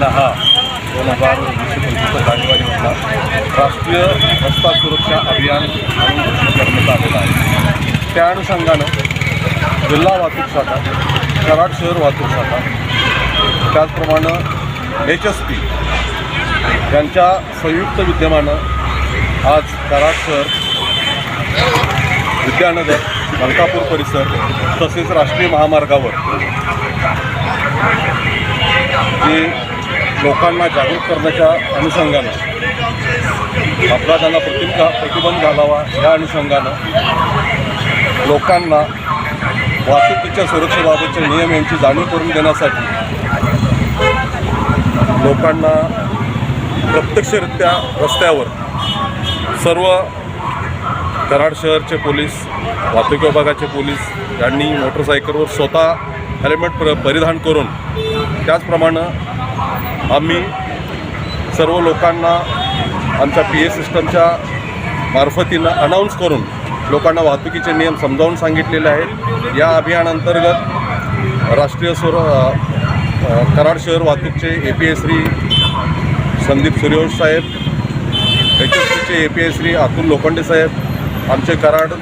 दहा दोन हजार वीसशे पंचवीसचा जानेवारीमधला राष्ट्रीय रस्ता सुरक्षा अभियान म्हणून घोषित करण्यात आलेला आहे. त्या अनुषंगानं जिल्हा वाहतूक शाखा कराड शहर वाहतूक शाखा त्याचप्रमाणे एच एस पी यांच्या संयुक्त विद्यमानं आज कराड शहर विद्यानगर मलकापूर परिसर तसेच राष्ट्रीय महामार्गावर जे लोकांना जागरूक करण्याच्या अनुषंगानं अपघातांना प्रतिका प्रतिबंध घालावा या अनुषंगानं लोकांना वाहतुकीच्या सुरक्षेबाबतचे नियम यांची जाणीव करून देण्यासाठी लोकांना प्रत्यक्षरित्या रस्त्यावर सर्व कराड शहरचे पोलीस वाहतूक विभागाचे पोलीस यांनी मोटरसायकलवर स्वतः हेल्मेट प्र परिधान करून त्याचप्रमाणे आम्ही सर्व लोकांना आमच्या पी ए सिस्टमच्या मार्फतीनं अनाऊन्स करून लोकांना वाहतुकीचे नियम समजावून सांगितलेले आहेत. या अभियानांतर्गत राष्ट्रीय सुर कराड शहर वाहतूकचे A P S Shri Sandeep Suryavansh Saheb H S सीचे A P S Shri Atul Lokhande साहेब आमचे कराड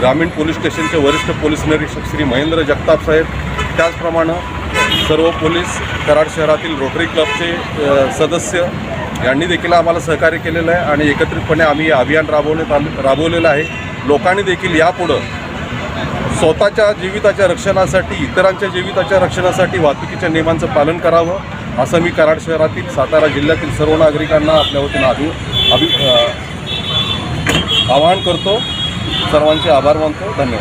ग्रामीण पोलीस स्टेशनचे वरिष्ठ पोलीस निरीक्षक श्री महेंद्र जगताप साहेब त्याचप्रमाणे सर्व पोलीस कराड शहरातील रोटरी क्लबचे सदस्य यांनी देखील आम्हाला सहकार्य केलेलं आहे आणि एकत्रितपणे आम्ही हे अभियान राबवण्यात आलं राबवलेलं आहे. लोकांनी देखील यापुढं स्वतःच्या जीविताच्या रक्षणासाठी इतरांच्या जीविताच्या रक्षणासाठी वाहतुकीच्या नियमांचं पालन करावं असं मी कराड शहरातील सातारा जिल्ह्यातील सर्व नागरिकांना आपल्या वतीनं अभि अभि आवाहन करतो. सर्वांचे आभार मानतो. धन्यवाद.